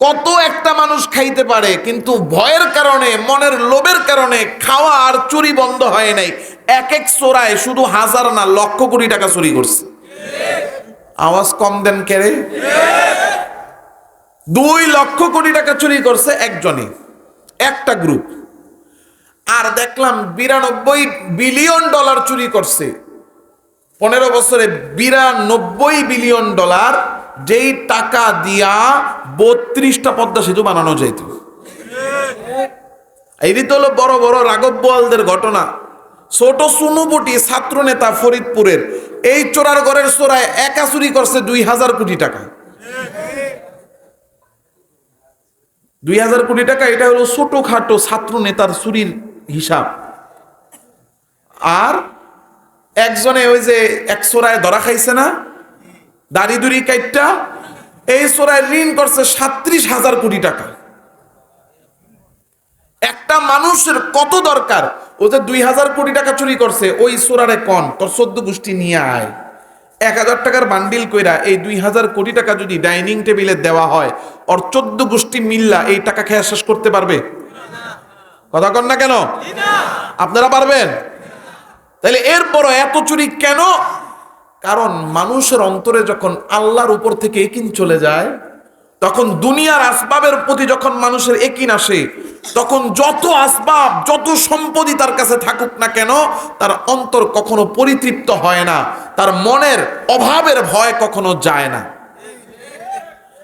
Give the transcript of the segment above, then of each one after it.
কত একটা মানুষ খাইতে পারে, কিন্তু ভয়ের কারণে, মনের লোভের কারণে খাওয়া আর চুরি বন্ধ হয় নাই। এক এক চোরায় শুধু হাজার না লক্ষ কোটি টাকা চুরি করছে। আওয়াজ কম দেন কেড়ে দুই লক্ষ কোটি টাকা চুরি করছে একজনই, একটা গ্রুপ আর দেখলাম বিরানব্বই বিলিয়ন ডলার চুরি করছে। পনেরো বছরে বিরানব্বই বিলিয়ন ডলার যেই টাকা দিয়া বত্রিশটা পদ্মা সেতু বানানো যেত এই তো হলো বড় বড় রাঘব বোয়ালদের ঘটনা। ছোট সুনুবুটি ছাত্র নেতা ফরিদপুরের। এই চোরার ঘরের চোরায় একা চুরি করছে দুই হাজার কোটি টাকা। দুই হাজার কোটি টাকা, এটা হলো ছোটখাটো ছাত্র নেতার চুরির হিসাব। আর একজনে ওই যে এক চোরায় ধরা খাইছে না দাড়ি দুড়ি কাইটটা এই সোরায় ঋণ করছে সাত্রিশ হাজার কোটি টাকা। একটা মানুষের কত দরকার? ও যে দুই হাজার কোটি টাকা চুরি করছে ওই সোরারে কন? তোর চোদ্দ গোষ্ঠী নিয়ে আয়। এক হাজার টাকার বান্ডিল কইরা এই দুই হাজার কোটি টাকা যদি ডাইনিং টেবিলে দেওয়া হয় ওর চোদ্দ গোষ্ঠী মিল্লা এই টাকা খেয়া শেষ করতে পারবে? কথা কন না কেন? আপনারা পারবেন? তাহলে এরপরও এত চুরি কেন কারণ মানুষের অন্তরে যখন আল্লাহর উপর থেকে একিন চলে যায়, তখন দুনিয়ার আসবাবের প্রতি যখন মানুষের একিন আসে, তখন যত আসবাব, যত সম্পত্তি তার কাছে থাকুক না কেন, তার অন্তর কখনো পরিতৃপ্ত হয় না। তার মনের অভাবের ভয় কখনো যায় না।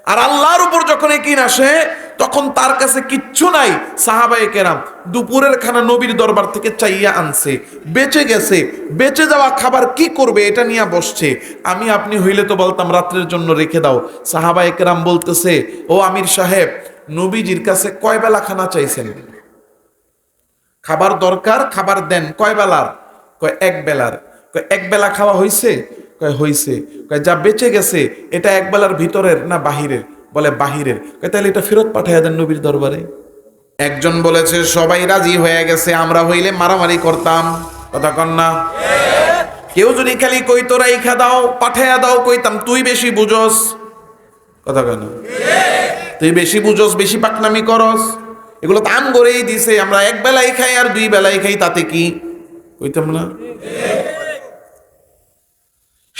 আর আল্লাহর উপর যখন একিন আসে, তখন তার কাছে কিচ্ছু নাই। সাহাবায়ে কেরাম দুপুরের খানা নবীর দরবার থেকে চাইয়া আনছে। বেঁচে গেছে। বেঁচে যাওয়া খাবার কি করবে এটা নিয়ে বসছে। আমি আপনি হইলে তো বলতাম, রাত্রের জন্য রেখে দাও। সাহাবায়ে কেরাম বলতেছে, ও আমির সাহেব, নবীজির কাছে কয় বেলা খানা চাইছেন? খাবার দরকার, খাবার দেন। কয় বেলার? কয়, এক বেলার। এক বেলা খাওয়া হইছে? কয়, হইছে। যা বেঁচে গেছে, এটা একবেলার ভিতরের না বাহিরের? বলে বাহিরের। কয় তাহলে এটা ফেরত পাঠাইয়া দেন নবীর দরবারে। একজন বলেছে, সবাই রাজি হয়ে গেছে, আমরা হইলে মারামারি করতাম। কথা কন না। কেউ যদি খালি কই, তোরা ইখা দাও পাঠাইয়া দাও, কইতাম, তুই বেশি বুঝস। কথা কেন তুই বেশি বুঝস, বেশি পাকনামি করস। এগুলো দান করেই দিছে, আমরা এক বেলাই খাই আর দুই বেলাই খাই, তাতে কি? কইতাম না।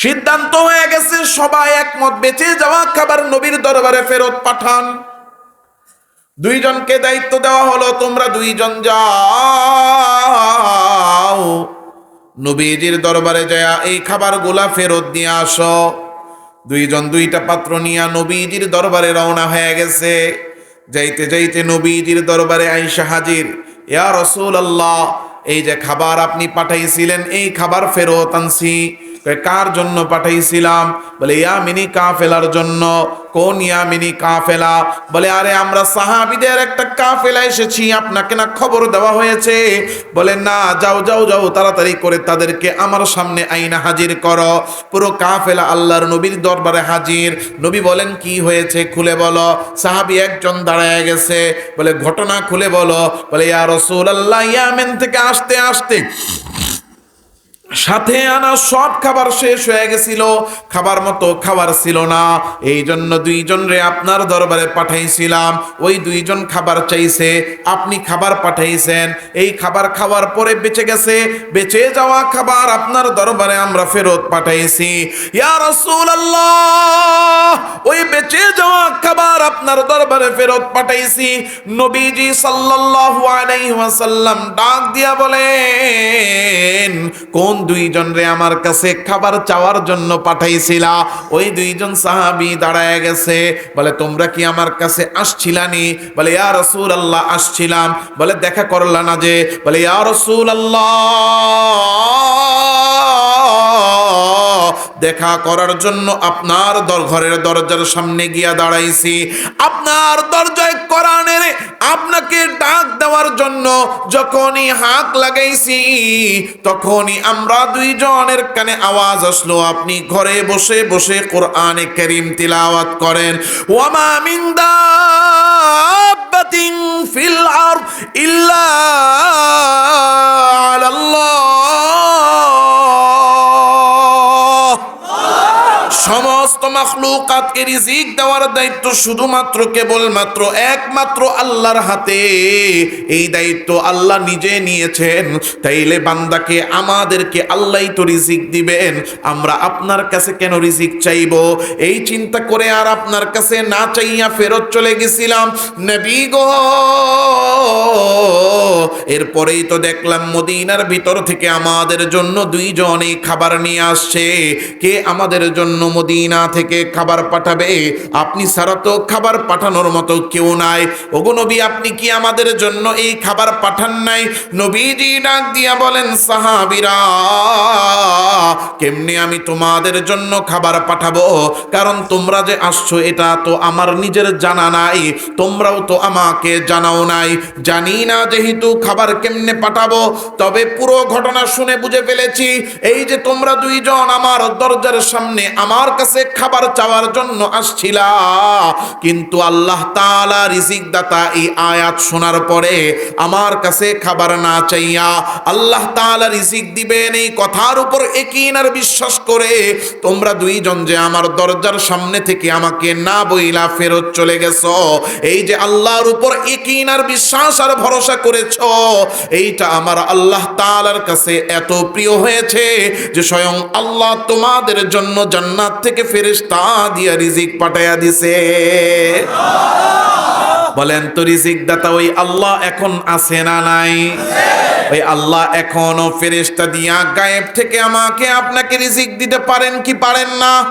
সিদ্ধান্ত হয়ে গেছে, সবাই একমত। বেঁচে যাওয়া খাবার নবীর দরবারে ফেরত পাঠান। দুইজনকে দায়িত্ব দেওয়া হলো, তোমরা দুইজন যাও। নবীজির দরবারে যায় এই খাবার খাবারগুলা ফেরত নিয়ে আসো। দুইজন দুইটা পাত্র নিয়ে নবীজির দরবারে রওনা হয়ে গেছে। যাইতে যাইতে নবীজির দরবারে আইসা হাজির, ইয়া রসুল আল্লাহ এই যে খাবার আপনি পাঠাইছিলেন, এই খাবার ফেরত আনছি। কার জন্য পাঠাইছিলাম? বলে ইয়ামিনী কাফেলার জন্য। কোন ইয়ামিনী কাফেলা? বলে, আরে, আমরা সাহাবিদের একটা কাফেলা এসেছি, আপনাকে না খবর দেওয়া হয়েছে? বলে, না, যাও যাও যাও, তাড়াতাড়ি করে তাদেরকে আমার সামনে আইনা হাজির করো। পুরো কাফেলা আল্লাহর নবীর দরবারে হাজির। নবী বলেন, কি হয়েছে খুলে বলো। সাহাবি একজন দাঁড়ায় গেছে, বলে, ঘটনা খুলে বলো। বলে, ইয়া রসুল আল্লাহ ইয়ামেন থেকে আসতে আসতে। সাথে আনা সব খাবার শেষ হয়ে গেছিল। খাবার মতো খাবার ছিল না। এই জন্য দুইজন রে আপনার দরবারে পাঠাইছিলাম। ওই দুইজন খাবার চাইছে, আপনি খাবার পাঠাইছেন। এই খাবার খাওয়ার পরে বেঁচে গেছে। বেঁচে যাওয়া খাবার আপনার দরবারে আমরা ফেরত পাঠাইছি। ইয়া রাসূলুল্লাহ, ওই আপনার দরবারে ফেরত পাঠাইছি। নবীজি সাল্লাল্লাহু আলাইহি ওয়াসাল্লাম ডাক দিয়া বলেন, কোন দুইজন রে আমার কাছে খাবার চাওয়ার জন্য পাঠাইছিলা? ওই দুইজন সাহাবী দাঁড়ায় গেছে, বলে, তোমরা কি আমার কাছে আসছিলানি বলে, ইয়া রাসূলুল্লাহ, আসছিলাম। বলে, দেখা করলা না যে। বলে, ইয়া রাসূলুল্লাহ। দেখা করার জন্য আপনার ঘরের দরজার সামনে গিয়া দাঁড়াইছি। আপনার দরজায় কোরআনের আপনাকে ডাক দেওয়ার জন্য যখনই হাত লাগাইছি, তখনই আমরা দুইজনের কানে আওয়াজ আসলো, আপনি ঘরে বসে বসে কোরআনে করিম তিলাওয়াত করেন। ওয়ামা মিন মখলুকাতকে রিজিক দেওয়ার দায়িত্ব শুধুমাত্র কেবলমাত্র একমাত্র আল্লাহর হাতে। এই দায়িত্ব আল্লাহ নিজে নিয়েছেন। তাইলে বান্দাকে আমাদেরকে আল্লাহই তো রিজিক দিবেন। আমরা আপনার কাছে কেন রিজিক চাইব? এই চিন্তা করে আর আপনার কাছে না চাইয়া ফেরত চলে গেছিলাম। নবী গো! এরপরেই তো দেখলাম মদিনার ভিতর থেকে আমাদের জন্য দুইজনে খাবার নিয়ে আসছে। কে আমাদের জন্য মদিনা থেকে খাবার পাঠাবে? আপনি ছাড়া তো খাবার পাঠানোর মতো কেউ নাই। ওগো নবী, আপনি কি আমাদের জন্য এই খাবার পাঠান নাই? নবীজি ডাক দিয়া বলেন, সাহাবিরা, কেমনে আমি তোমাদের জন্য খাবার পাঠাবো? কারণ তোমরা যে আসছো, এটা তো আমার নিজের জানা নাই। তোমরাও তো আমাকে জানাও নাই। জানি না যেহেতু খাবার কেমনে পাঠাবো? তবে পুরো ঘটনা শুনে বুঝে ফেলেছি, এই যে তোমরা দুইজন আমার দরজার সামনে আমার কাছে খাবার চাওয়ার জন্য আসছিলা, কিন্তু আল্লাহ তাআলা রিজিক দাতা এই আয়াত শোনার পরে আমার কাছে খাবার না চাইয়া আল্লাহ তাআলা রিজিক দিবেন এই কথার উপর একিন আর বিশ্বাস করে তোমরা দুইজন যে আমার দরজার সামনে থেকে আমাকে না বইলা ফেরত চলে গেছ, এই যে আল্লাহর উপর একিন আর বিশ্বাস আর ভরসা করেছ এইটা আমার আল্লাহ তাআলার কাছে এত প্রিয় হয়েছে যে স্বয়ং আল্লাহ তোমাদের জন্য জান্নাত থেকে দিয়া রিজিক পাঠায়া দিছে। বলেন তো রিজিক দাতা ওই আল্লাহ এখন আছে না নাই? ওই আল্লাহ এখনও ফেরেশতা দিয়া গায়েব থেকে আমাকে আপনাকে রিজিক দিতে পারেন কি পারেন না?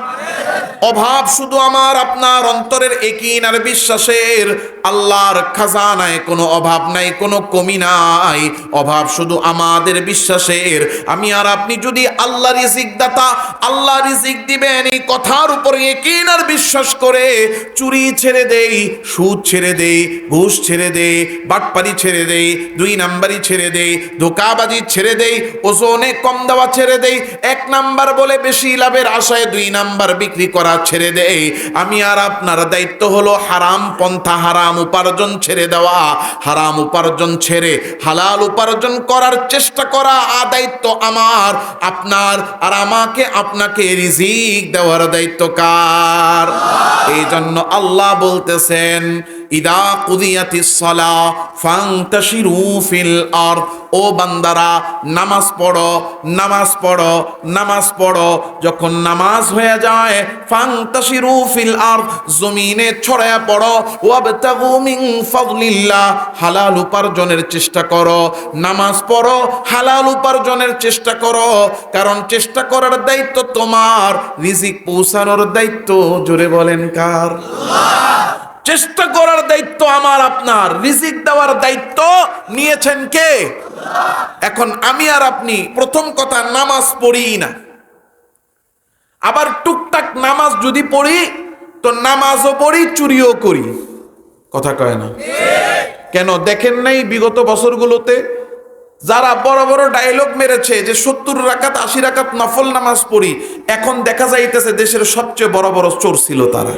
অভাব শুধু আমার, আপনার অন্তরের একিন আর বিশ্বাসের আল্লাহর খাজানায় কোনো অভাব নাই, কোনো কমি নাই। অভাব শুধু আমাদের বিশ্বাসের। আমি আর আপনি যদি আল্লাহ রিজিক দাতা, আল্লাহ রিজিক দিবেন, এই কথার উপর আর বিশ্বাস করে চুরি ছেড়ে দেই, সুদ ছেড়ে দেই, ঘুষ ছেড়ে দেই, বাটপারি ছেড়ে দেই, দুই নাম্বারই ছেড়ে দেই, ধোকাবাজি ছেড়ে দেই, ওজনে কম দেওয়া ছেড়ে দেই, এক নাম্বার বলে বেশি লাভের আশায় দুই নাম্বার বিক্রি করা ছেড়ে দেই। আমি আর আপনার দায়িত্ব হলো হারাম পন্থা হারাম। উপার্জন ছেড়ে দেওয়া, হারাম উপার্জন ছেড়ে হালাল উপার্জন করার চেষ্টা করা, আ দায়িত্ব আমার, আপনার আর আমাকে আপনাকে রিজিক দেওয়ার দায়িত্ব কার? এই জন্য আল্লাহ বলতেছেন ইদা কুদিয়াতিস সালা ফান্তাশিরু ফিল আরদ। ও বান্দারা, নামাজ পড়ো নামাজ পড়ো নামাজ পড়ো। যখন নামাজ হয়ে যায়, ফান্তাশিরু ফিল আরদ, জমিনে ছড়ায়া পড়ো। ওয়াবতাগু মিন ফাদলিল্লাহ, হালাল উপার্জনের চেষ্টা করো। নামাজ পড়ো, হালাল উপার্জনের চেষ্টা করো। কারণ চেষ্টা করার দায়িত্ব তোমার, রিজিক পৌঁছানোর দায়িত্ব, জোরে বলেন কার? চেষ্টা করার দায়িত্ব আমার, আপনার। রিজিক দেওয়ার দায়িত্ব নিয়েছেন কে? এখন আমি আর আপনি প্রথম কথা নামাজ পড়ি না। আবার টুকটাক নামাজ যদি পড়ি, তো নামাজও পড়ি, চুরিও করি। কথা কয় না? কেন দেখেন নাই বিগত বছরগুলোতে? যারা বড় বড় ডায়লগ মেরেছে যে সত্তর রাকাত, আশি রাকাত নফল নামাজ পড়ি, এখন দেখা যাইতেছে দেশের সবচেয়ে বড় বড় চোর ছিল তারা।